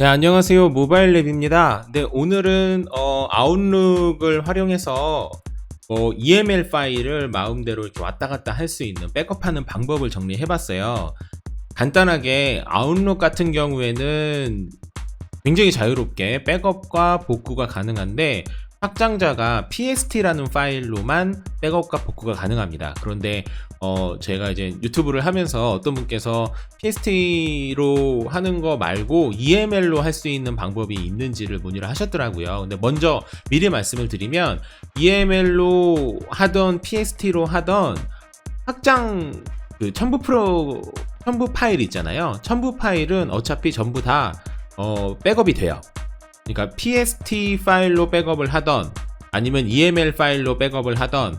네, 안녕하세요. 모바일 랩입니다. 네, 오늘은 어, 아웃룩을 활용해서 뭐 EML 파일을 마음대로 이렇게 왔다 갔다 할 수 있는 백업하는 방법을 정리해 봤어요. 간단하게 아웃룩 같은 경우에는 굉장히 자유롭게 백업과 복구가 가능한데 확장자가 PST라는 파일로만 백업과 복구가 가능합니다. 그런데 어 제가 이제 유튜브를 하면서 어떤 분께서 PST로 하는 거 말고 EML로 할 수 있는 방법이 있는지를 문의를 하셨더라고요. 근데 먼저 미리 말씀을 드리면 EML로 하던 PST로 하던 확장 그 첨부 프로 첨부 파일 있잖아요. 첨부 파일은 어차피 전부 다 어, 백업이 돼요. 그러니까 PST 파일로 백업을 하던 아니면 EML 파일로 백업을 하던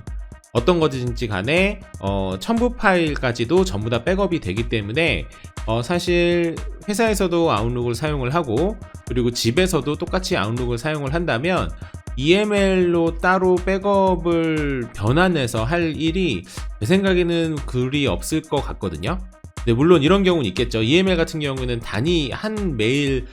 어떤 것인지 간에 어, 첨부 파일까지도 전부 다 백업이 되기 때문에 어, 사실 회사에서도 아웃룩을 사용을 하고 그리고 집에서도 똑같이 아웃룩을 사용을 한다면 EML로 따로 백업을 변환해서 할 일이 제 생각에는 그리 없을 것 같거든요. 근데 물론 이런 경우는 있겠죠. EML 같은 경우는 단위 한 메일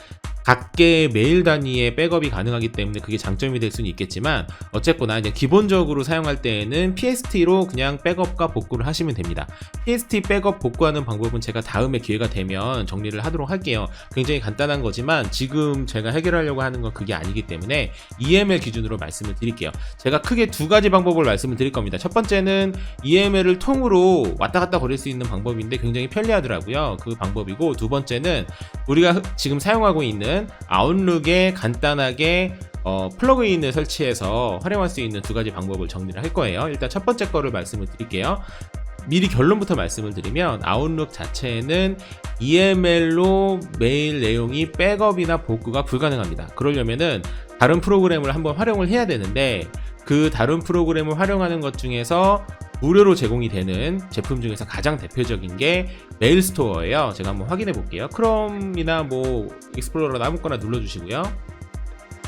각계 메일 단위의 백업이 가능하기 때문에 그게 장점이 될 수는 있겠지만 어쨌거나 이제 기본적으로 사용할 때에는 PST로 그냥 백업과 복구를 하시면 됩니다. PST 백업 복구하는 방법은 제가 다음에 기회가 되면 정리를 하도록 할게요. 굉장히 간단한 거지만 지금 제가 해결하려고 하는 건 그게 아니기 때문에 EML 기준으로 말씀을 드릴게요. 제가 크게 두 가지 방법을 말씀을 드릴 겁니다. 첫 번째는 EML을 통으로 왔다 갔다 거릴 수 있는 방법인데 굉장히 편리하더라고요. 그 방법이고 두 번째는 우리가 지금 사용하고 있는 아웃룩에 간단하게 어, 플러그인을 설치해서 활용할 수 있는 두 가지 방법을 정리를 할 거예요. 일단 첫 번째 거를 말씀을 드릴게요. 미리 결론부터 말씀을 드리면 아웃룩 자체에는 EML로 메일 내용이 백업이나 복구가 불가능합니다. 그러려면은 다른 프로그램을 한번 활용을 해야 되는데 그 다른 프로그램을 활용하는 것 중에서 무료로 제공이 되는 제품 중에서 가장 대표적인 게 메일 스토어예요. 제가 한번 확인해 볼게요. 크롬이나 뭐 익스플로러 아무거나 눌러 주시고요.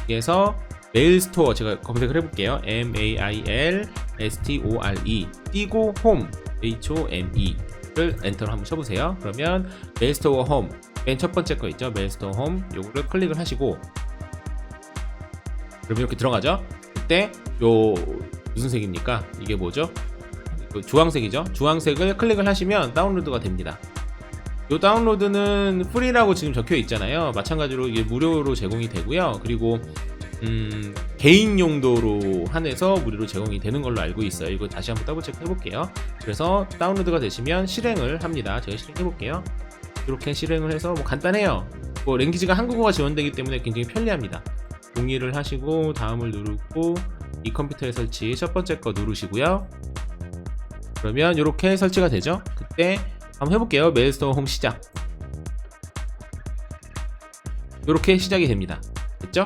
여기에서 메일 스토어 제가 검색을 해 볼게요. M A I L S T O R E 띄고 홈 H O M E를 엔터를 한번 쳐 보세요. 그러면 메일 스토어 홈 맨 첫 번째 거 있죠. 메일 스토어 홈 요거를 클릭을 하시고 그러면 이렇게 들어가죠. 그때 요 무슨 색입니까? 이게 뭐죠? 그 주황색이죠. 주황색을 클릭을 하시면 다운로드가 됩니다. 이 다운로드는 프리라고 지금 적혀 있잖아요. 마찬가지로 이게 무료로 제공이 되고요. 그리고 음, 개인 용도로 한해서 무료로 제공이 되는 걸로 알고 있어요. 이거 다시 한번 더블 체크 해볼게요. 그래서 다운로드가 되시면 실행을 합니다. 제가 실행해 볼게요. 이렇게 실행을 해서 뭐 간단해요. 뭐 랭귀지가 한국어가 지원되기 때문에 굉장히 편리합니다. 동의를 하시고 다음을 누르고 이 컴퓨터에 설치 첫 번째 거 누르시고요. 그러면 이렇게 설치가 되죠. 그때 한번 해볼게요. 메일스토어 홈 시작. 이렇게 시작이 됩니다. 됐죠?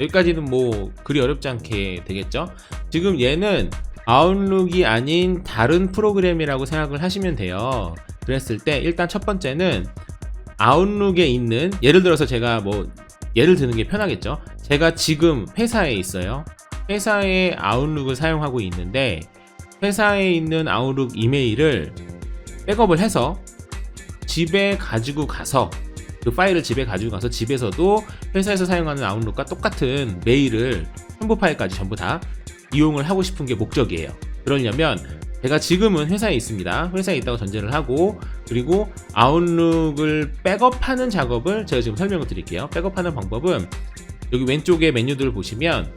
여기까지는 뭐 그리 어렵지 않게 되겠죠? 지금 얘는 아웃룩이 아닌 다른 프로그램이라고 생각을 하시면 돼요. 그랬을 때 일단 첫 번째는 아웃룩에 있는 예를 들어서 제가 뭐 예를 드는 게 편하겠죠? 제가 지금 회사에 있어요. 회사에 아웃룩을 사용하고 있는데 회사에 있는 아웃룩 이메일을 백업을 해서 집에 가지고 가서 그 파일을 집에 가지고 가서 집에서도 회사에서 사용하는 아웃룩과 똑같은 메일을 첨부 파일까지 전부 다 이용을 하고 싶은 게 목적이에요. 그러려면 제가 지금은 회사에 있습니다. 회사에 있다고 전제를 하고 그리고 아웃룩을 백업하는 작업을 제가 지금 설명을 드릴게요. 백업하는 방법은 여기 왼쪽에 메뉴들을 보시면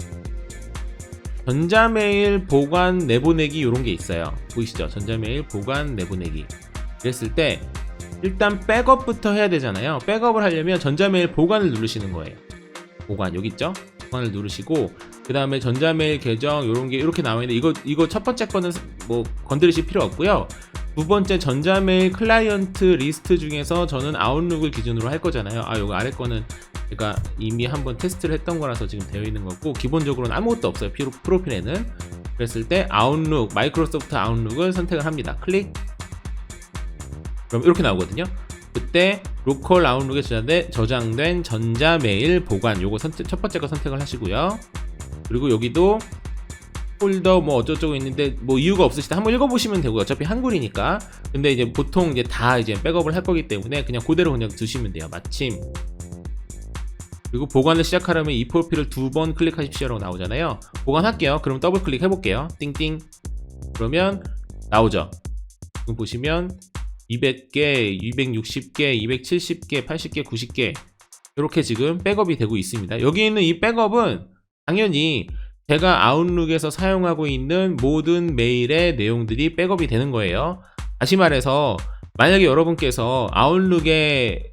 전자메일 보관 내보내기 이런 게 있어요. 보이시죠? 전자메일 보관 내보내기. 그랬을 때 일단 백업부터 해야 되잖아요. 백업을 하려면 전자메일 보관을 누르시는 거예요. 보관 여기 있죠? 보관을 누르시고 그 다음에 전자메일 계정 이런 게 이렇게 나와 있는데 이거 이거 첫 번째 거는 뭐 건드리실 필요 없고요. 두 번째 전자메일 클라이언트 리스트 중에서 저는 아웃룩을 기준으로 할 거잖아요. 아 요거 아래 거는 그러니까 이미 한번 테스트를 했던 거라서 지금 되어 있는 거고 기본적으로는 아무것도 없어요. 프로필에는 그랬을 때 아웃룩 마이크로소프트 아웃룩을 선택을 합니다. 클릭 그럼 이렇게 나오거든요. 그때 로컬 아웃룩에 저장된, 저장된 전자메일 보관 요거 선택, 첫 번째 거 선택을 하시고요. 그리고 여기도 폴더 뭐 어쩌고저쩌고 있는데 뭐 이유가 없으시다 한번 읽어보시면 되고요. 어차피 한글이니까. 근데 이제 보통 이제 다 이제 백업을 할 거기 때문에 그냥 그대로 그냥 두시면 돼요. 마침 그리고 보관을 시작하려면 이 프로필을 두 번 클릭하십시오라고 나오잖아요. 보관할게요. 그럼 더블 클릭 해볼게요. 띵띵. 그러면 나오죠. 지금 보시면 200개, 260개, 270개, 80개, 90개 이렇게 지금 백업이 되고 있습니다. 여기 있는 이 백업은 당연히 제가 아웃룩에서 사용하고 있는 모든 메일의 내용들이 백업이 되는 거예요. 다시 말해서 만약에 여러분께서 아웃룩에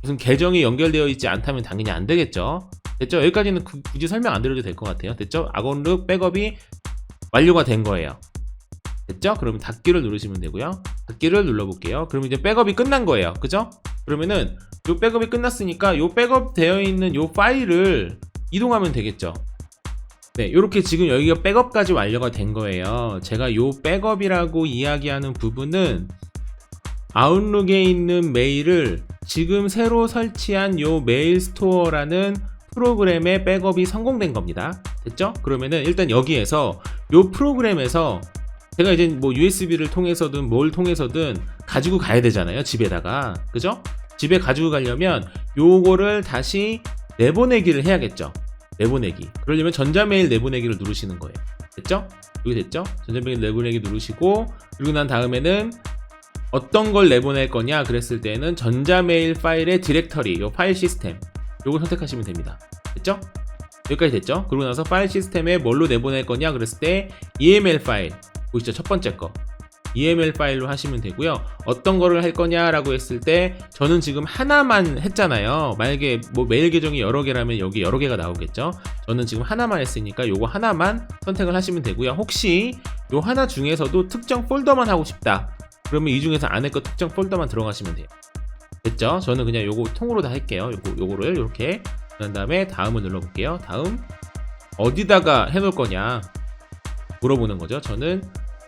무슨 계정이 연결되어 있지 않다면 당연히 안 되겠죠. 됐죠? 여기까지는 구- 굳이 설명 안 드려도 될 것 같아요. 됐죠? 아웃룩 백업이 완료가 된 거예요. 됐죠? 그럼 닫기를 누르시면 되고요. 닫기를 눌러볼게요. 그럼 이제 백업이 끝난 거예요. 그죠? 그러면은 요 백업이 끝났으니까 요 백업 되어 있는 요 파일을 이동하면 되겠죠. 네, 이렇게 지금 여기가 백업까지 완료가 된 거예요. 제가 요 백업이라고 이야기하는 부분은 아웃룩에 있는 메일을 지금 새로 설치한 요 메일 스토어라는 프로그램의 백업이 성공된 겁니다. 됐죠? 그러면은 일단 여기에서 요 프로그램에서 제가 이제 뭐 USB를 통해서든 뭘 통해서든 가지고 가야 되잖아요. 집에다가. 그죠? 집에 가지고 가려면 요거를 다시 내보내기를 해야겠죠. 내보내기. 그러려면 전자메일 내보내기를 누르시는 거예요. 됐죠? 여기 됐죠? 전자메일 내보내기 누르시고 그리고 난 다음에는 어떤 걸 내보낼 거냐 그랬을 때는 전자메일 파일의 디렉터리, 요 파일 시스템 요걸 선택하시면 됩니다. 됐죠? 여기까지 됐죠? 그러고 나서 파일 시스템에 뭘로 내보낼 거냐 그랬을 때 EML 파일 보이시죠? 첫 번째 거 EML 파일로 하시면 되고요. 어떤 거를 할 거냐라고 했을 때 저는 지금 하나만 했잖아요. 만약에 뭐 메일 계정이 여러 개라면 여기 여러 개가 나오겠죠. 저는 지금 하나만 했으니까 요거 하나만 선택을 하시면 되고요. 혹시 요 하나 중에서도 특정 폴더만 하고 싶다. 그러면 이 중에서 안에 거 특정 폴더만 들어가시면 돼요. 됐죠? 저는 그냥 요거 통으로 다 할게요. 요거 요거를 이렇게 그런 다음에 다음을 눌러볼게요. 다음 어디다가 해놓을 거냐 물어보는 거죠. 저는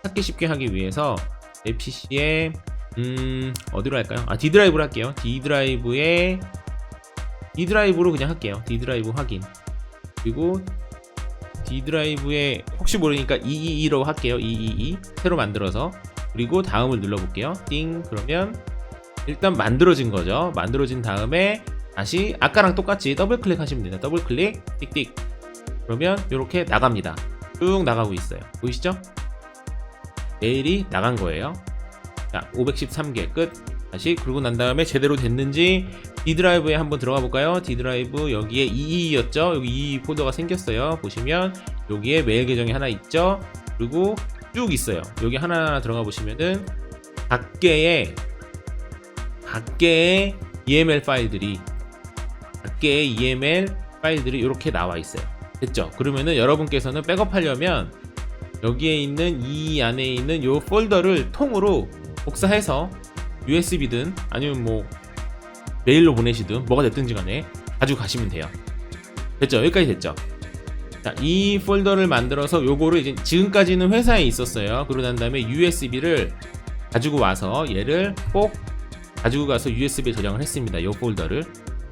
찾기 쉽게 하기 위해서 내 PC에 음 어디로 할까요? 아 D 드라이브로 할게요. D 드라이브에 D 드라이브로 그냥 할게요. D 드라이브 확인. 그리고 D 드라이브에 혹시 모르니까 222로 할게요. 222 새로 만들어서 그리고 다음을 눌러볼게요. 띵 그러면 일단 만들어진 거죠. 만들어진 다음에 다시 아까랑 똑같이 더블 클릭하시면 됩니다. 더블 클릭 띡띡 그러면 이렇게 나갑니다. 쭉 나가고 있어요. 보이시죠? 메일이 나간 거예요. 자, 513개 끝. 다시 그러고 난 다음에 제대로 됐는지 D 드라이브에 한번 들어가 볼까요? D 드라이브 여기에 22였죠? 여기 22 폴더가 생겼어요. 보시면 여기에 메일 계정이 하나 있죠? 그리고 쭉 있어요. 여기 하나하나 들어가 보시면은 각개의 각개의 EML 파일들이 각개의 EML 파일들이 이렇게 나와 있어요. 됐죠? 그러면은 여러분께서는 백업하려면 여기에 있는 이 안에 있는 요 폴더를 통으로 복사해서 USB든 아니면 뭐 메일로 보내시든 뭐가 됐든지 간에 가지고 가시면 돼요. 됐죠? 여기까지 됐죠? 자, 이 폴더를 만들어서 요거를 이제 지금까지는 회사에 있었어요. 그러고 난 다음에 USB를 가지고 와서 얘를 꼭 가지고 가서 USB에 저장을 했습니다. 요 폴더를.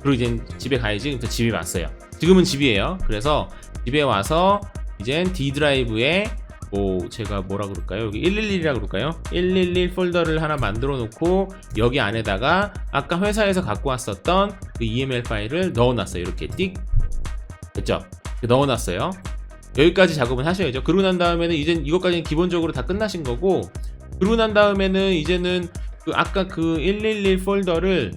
그리고 이제 집에 가야지. 그래서 집에 왔어요. 지금은 집이에요. 그래서 집에 와서 이젠 D 드라이브에 뭐 제가 뭐라 그럴까요? 여기 111이라 그럴까요? 111 폴더를 하나 만들어 놓고 여기 안에다가 아까 회사에서 갖고 왔었던 그 EML 파일을 넣어 놨어요. 이렇게 띡 됐죠? 넣어 놨어요. 여기까지 작업은 하셔야죠. 그러고 난 다음에는 이제 이것까지는 기본적으로 다 끝나신 거고, 그러고 난 다음에는 이제는 그 아까 그 111 폴더를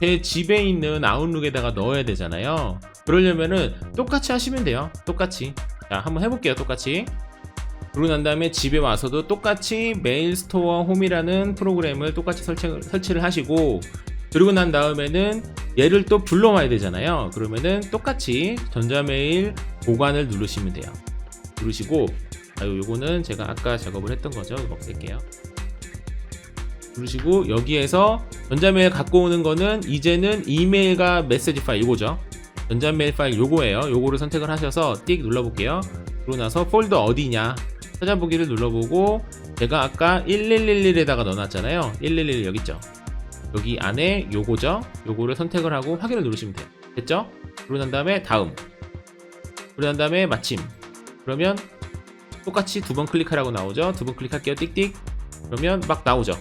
제 집에 있는 아웃룩에다가 넣어야 되잖아요. 그러려면은 똑같이 하시면 돼요. 똑같이. 자, 한번 해볼게요. 똑같이. 그러고 난 다음에 집에 와서도 똑같이 메일 스토어 홈이라는 프로그램을 똑같이 설치, 설치를 하시고, 그리고 난 다음에는 얘를 또 불러와야 되잖아요. 그러면은 똑같이 전자메일 보관을 누르시면 돼요. 누르시고, 아유, 요거는 제가 아까 작업을 했던 거죠. 이거 없앨게요. 누르시고, 여기에서 전자메일 갖고 오는 거는 이제는 이메일과 메시지 파일 이거죠. 전자메일 파일 요거예요. 요거를 선택을 하셔서 띡 눌러볼게요. 그러고 나서 폴더 어디냐 찾아보기를 눌러보고 제가 아까 1111에다가 넣어놨잖아요. 111 여기 있죠. 여기 안에 요거죠. 요거를 선택을 하고 확인을 누르시면 돼요. 됐죠? 그러고 난 다음에 다음. 그러고 난 다음에 마침. 그러면 똑같이 두 번 클릭하라고 나오죠. 두 번 클릭할게요. 띡띡. 그러면 막 나오죠.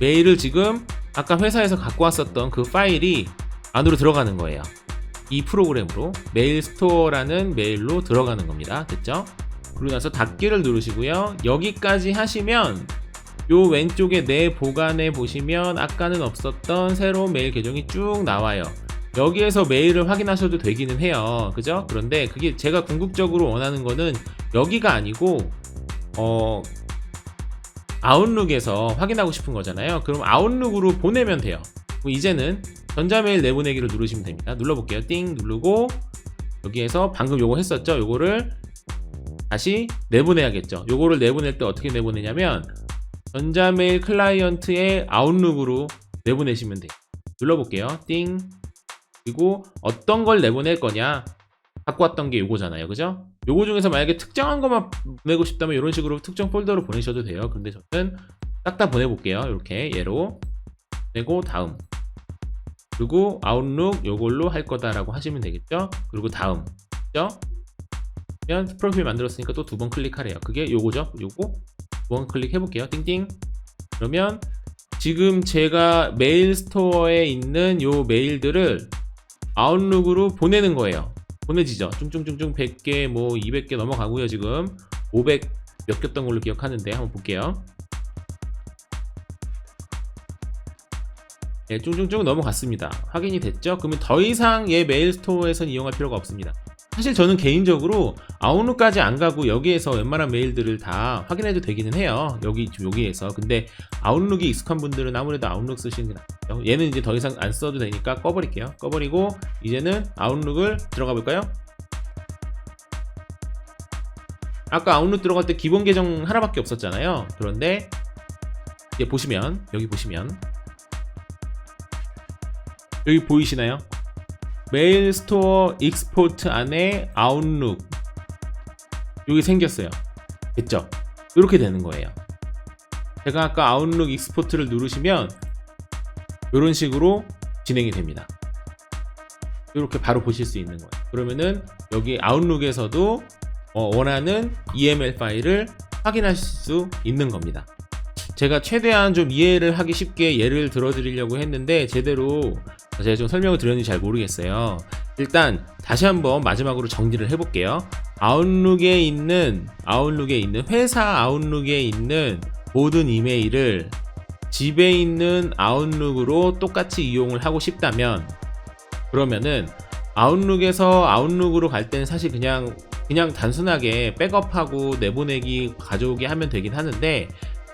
메일을 지금 아까 회사에서 갖고 왔었던 그 파일이 안으로 들어가는 거예요. 이 프로그램으로 메일 스토어라는 메일로 들어가는 겁니다. 됐죠? 그러고 나서 닫기를 누르시고요. 여기까지 하시면 요 왼쪽에 내 보관에 보시면 아까는 없었던 새로운 메일 계정이 쭉 나와요. 여기에서 메일을 확인하셔도 되기는 해요. 그죠? 그런데 그게 제가 궁극적으로 원하는 거는 여기가 아니고 어 아웃룩에서 확인하고 싶은 거잖아요. 그럼 아웃룩으로 보내면 돼요. 이제는 전자메일 내보내기를 누르시면 됩니다. 눌러볼게요. 띵 누르고 여기에서 방금 요거 했었죠. 요거를 다시 내보내야겠죠. 요거를 내보낼 때 어떻게 내보내냐면 전자메일 클라이언트의 아웃룩으로 내보내시면 돼요. 눌러볼게요. 띵 그리고 어떤 걸 내보낼 거냐 갖고 왔던 게 요거잖아요. 그죠? 요거 중에서 만약에 특정한 것만 보내고 싶다면 이런 식으로 특정 폴더로 보내셔도 돼요. 그런데 저는 딱 다 보내볼게요. 이렇게 얘로 보내고 다음 그리고 아웃룩 요걸로 할 거다라고 하시면 되겠죠. 그리고 다음 그죠? 그러면 프로필 만들었으니까 또 두 번 클릭하래요. 그게 요거죠. 요거 두 번 클릭해 볼게요. 띵띵. 그러면 지금 제가 메일 스토어에 있는 요 메일들을 아웃룩으로 보내는 거예요. 보내지죠. 쭝쭝쭝쭝 100개, 뭐 200개 넘어가고요. 지금 500몇 개였던 걸로 기억하는데 한번 볼게요. 예, 쭝쭝쭝 넘어갔습니다. 확인이 됐죠? 그러면 더 이상 얘 메일 스토어에선 이용할 필요가 없습니다. 사실 저는 개인적으로 아웃룩까지 안 가고 여기에서 웬만한 메일들을 다 확인해도 되기는 해요. 여기 여기에서. 근데 아웃룩이 익숙한 분들은 아무래도 아웃룩 쓰시는 게 낫죠. 얘는 이제 더 이상 안 써도 되니까 꺼버릴게요. 꺼버리고 이제는 아웃룩을 들어가 볼까요? 아까 아웃룩 들어갈 때 기본 계정 하나밖에 없었잖아요. 그런데 이제 보시면 여기 보시면 여기 보이시나요? 메일 스토어 익스포트 안에 아웃룩 여기 생겼어요. 됐죠? 이렇게 되는 거예요. 제가 아까 아웃룩 익스포트를 누르시면 이런 식으로 진행이 됩니다. 이렇게 바로 보실 수 있는 거예요. 그러면은 여기 아웃룩에서도 어, 원하는 EML 파일을 확인하실 수 있는 겁니다. 제가 최대한 좀 이해를 하기 쉽게 예를 들어 드리려고 했는데 제대로 제가 좀 설명을 드렸는지 잘 모르겠어요. 일단 다시 한번 마지막으로 정리를 해볼게요. 아웃룩에 있는 아웃룩에 있는 회사 아웃룩에 있는 모든 이메일을 집에 있는 아웃룩으로 똑같이 이용을 하고 싶다면 그러면은 아웃룩에서 아웃룩으로 갈 때는 사실 그냥 그냥 단순하게 백업하고 내보내기 가져오게 하면 되긴 하는데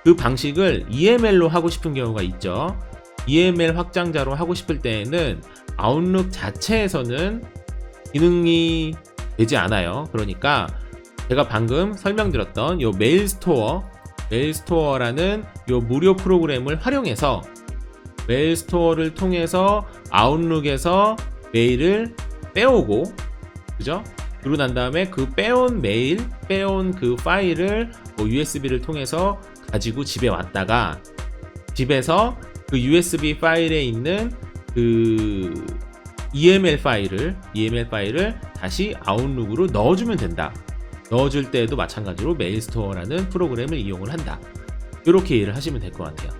그 방식을 EML로 하고 싶은 경우가 있죠. EML 확장자로 하고 싶을 때에는 아웃룩 자체에서는 기능이 되지 않아요. 그러니까 제가 방금 설명드렸던 요 메일 스토어, 메일 스토어라는 요 무료 프로그램을 활용해서 메일 스토어를 통해서 아웃룩에서 메일을 빼오고 그죠? 그러고 난 다음에 그 빼온 메일, 빼온 그 파일을 뭐 USB를 통해서 가지고 집에 왔다가 집에서 그 USB 파일에 있는 그 EML 파일을 EML 파일을 다시 아웃룩으로 넣어주면 된다. 넣어줄 때에도 마찬가지로 메일 스토어라는 프로그램을 이용을 한다. 이렇게 이해를 하시면 될 것 같아요.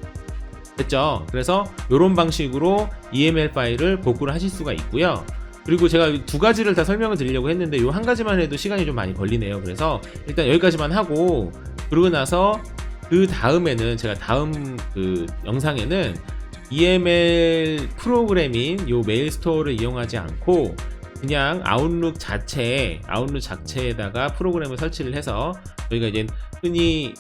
됐죠? 그래서 이런 방식으로 EML 파일을 복구를 하실 수가 있고요. 그리고 제가 두 가지를 다 설명을 드리려고 했는데 이 한 가지만 해도 시간이 좀 많이 걸리네요. 그래서 일단 여기까지만 하고 그러고 나서 그 다음에는 제가 다음 그 영상에는 EML 프로그램인 요 메일 스토어를 이용하지 않고 그냥 아웃룩 자체에 아웃룩 자체에다가 프로그램을 설치를 해서 저희가 이제 흔히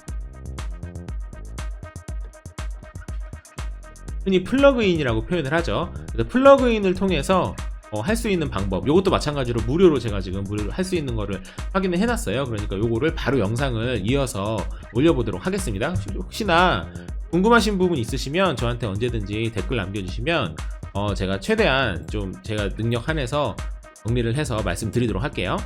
흔히 플러그인이라고 표현을 하죠. 그래서 플러그인을 통해서 어, 할 수 있는 방법, 이것도 마찬가지로 무료로 제가 지금 할수 있는 거를 확인을 해놨어요. 그러니까 요거를 바로 영상을 이어서 올려보도록 하겠습니다. 혹시나 궁금하신 부분 있으시면 저한테 언제든지 댓글 남겨주시면 어, 제가 최대한 좀 제가 능력 한해서 정리를 해서 말씀드리도록 할게요.